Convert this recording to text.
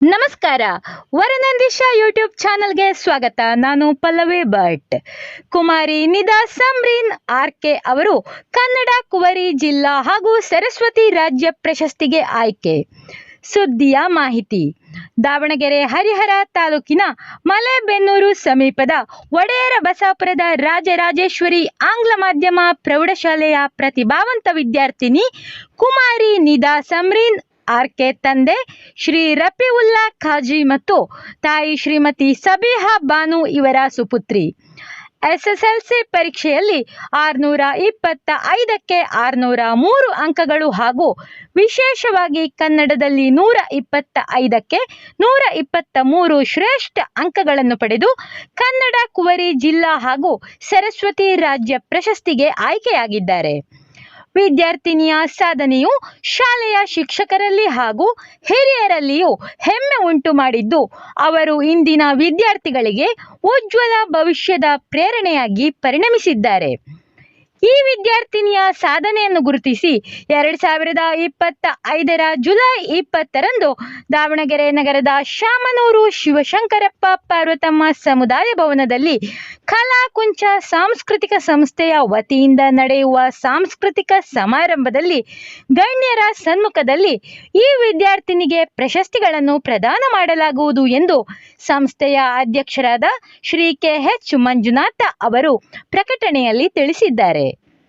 ನಮಸ್ಕಾರ. ವರನಂದಿಶ ಯೂಟ್ಯೂಬ್ ಚಾನಲ್ಗೆ ಸ್ವಾಗತ. ನಾನು ಪಲ್ಲವಿ ಭಟ್. ಕುಮಾರಿ ನಿದಾ ಸಮ್ರೀನ್ ಆರ್ ಕೆ ಅವರು ಕನ್ನಡ, ಕುವರಿ ಜಿಲ್ಲಾ ಹಾಗೂ ಸರಸ್ವತಿ ರಾಜ್ಯ ಪ್ರಶಸ್ತಿಗೆ ಆಯ್ಕೆ. ಸುದ್ದಿಯ ಮಾಹಿತಿ. ದಾವಣಗೆರೆ, ಹರಿಹರ ತಾಲೂಕಿನ ಮಲೆಬೆನ್ನೂರು ಸಮೀಪದ ಒಡೆಯರ ಬಸಾಪುರದ ರಾಜರಾಜೇಶ್ವರಿ ಆಂಗ್ಲ ಮಾಧ್ಯಮ ಪ್ರೌಢಶಾಲೆಯ ಪ್ರತಿಭಾವಂತ ವಿದ್ಯಾರ್ಥಿನಿ ಕುಮಾರಿ ನಿದಾ ಸಮ್ರೀನ್ ಆರ್ ಕೆ ತಂದೆ ಶ್ರೀ ರಫೀವುಲ್ಲಾ ಖಾಜಿ ಮತ್ತು ತಾಯಿ ಶ್ರೀಮತಿ ಸಬಿಹಾ ಬಾನು ಇವರ ಸುಪುತ್ರಿ. ಎಸ್ಎಸ್ಎಲ್ಸಿ ಪರೀಕ್ಷೆಯಲ್ಲಿ ಆರುನೂರ ಇಪ್ಪತ್ತ ಐದಕ್ಕೆ ಆರುನೂರ ಮೂರು ಅಂಕಗಳು ಹಾಗೂ ವಿಶೇಷವಾಗಿ ಕನ್ನಡದಲ್ಲಿ ನೂರ ಇಪ್ಪತ್ತ ಐದಕ್ಕೆ ನೂರ ಇಪ್ಪತ್ತ ಮೂರು ಶ್ರೇಷ್ಠ ಅಂಕಗಳನ್ನು ಪಡೆದು ಕನ್ನಡ ಕುವರಿ ಜಿಲ್ಲಾ ಹಾಗೂ ಸರಸ್ವತಿ ರಾಜ್ಯ ಪ್ರಶಸ್ತಿಗೆ ಆಯ್ಕೆಯಾಗಿದ್ದಾರೆ. ವಿದ್ಯಾರ್ಥಿನಿಯ ಸಾಧನೆಯು ಶಾಲೆಯ ಶಿಕ್ಷಕರಲ್ಲಿ ಹಾಗೂ ಹಿರಿಯರಲ್ಲಿಯೂ ಹೆಮ್ಮೆ ಉಂಟು ಮಾಡಿದ್ದು, ಅವರು ಇಂದಿನ ವಿದ್ಯಾರ್ಥಿಗಳಿಗೆ ಉಜ್ವಲ ಭವಿಷ್ಯದ ಪ್ರೇರಣೆಯಾಗಿ ಪರಿಣಮಿಸಿದ್ದಾರೆ. ಈ ವಿದ್ಯಾರ್ಥಿನಿಯ ಸಾಧನೆಯನ್ನು ಗುರುತಿಸಿ ಎರಡು ಸಾವಿರದ ಇಪ್ಪತ್ತ ಐದರ ಜುಲೈ ಇಪ್ಪತ್ತರಂದು ದಾವಣಗೆರೆ ನಗರದ ಶಾಮನೂರು ಶಿವಶಂಕರಪ್ಪ ಪಾರ್ವತಮ್ಮ ಸಮುದಾಯ ಭವನದಲ್ಲಿ ಕಲಾಕುಂಚ ಸಾಂಸ್ಕೃತಿಕ ಸಂಸ್ಥೆಯ ವತಿಯಿಂದ ನಡೆಯುವ ಸಾಂಸ್ಕೃತಿಕ ಸಮಾರಂಭದಲ್ಲಿ ಗಣ್ಯರ ಸನ್ಮುಖದಲ್ಲಿ ಈ ವಿದ್ಯಾರ್ಥಿನಿಗೆ ಪ್ರಶಸ್ತಿಗಳನ್ನು ಪ್ರದಾನ ಮಾಡಲಾಗುವುದು ಎಂದು ಸಂಸ್ಥೆಯ ಅಧ್ಯಕ್ಷರಾದ ಶ್ರೀ ಕೆ ಎಚ್ ಮಂಜುನಾಥ ಅವರು ಪ್ರಕಟಣೆಯಲ್ಲಿ ತಿಳಿಸಿದ್ದಾರೆ.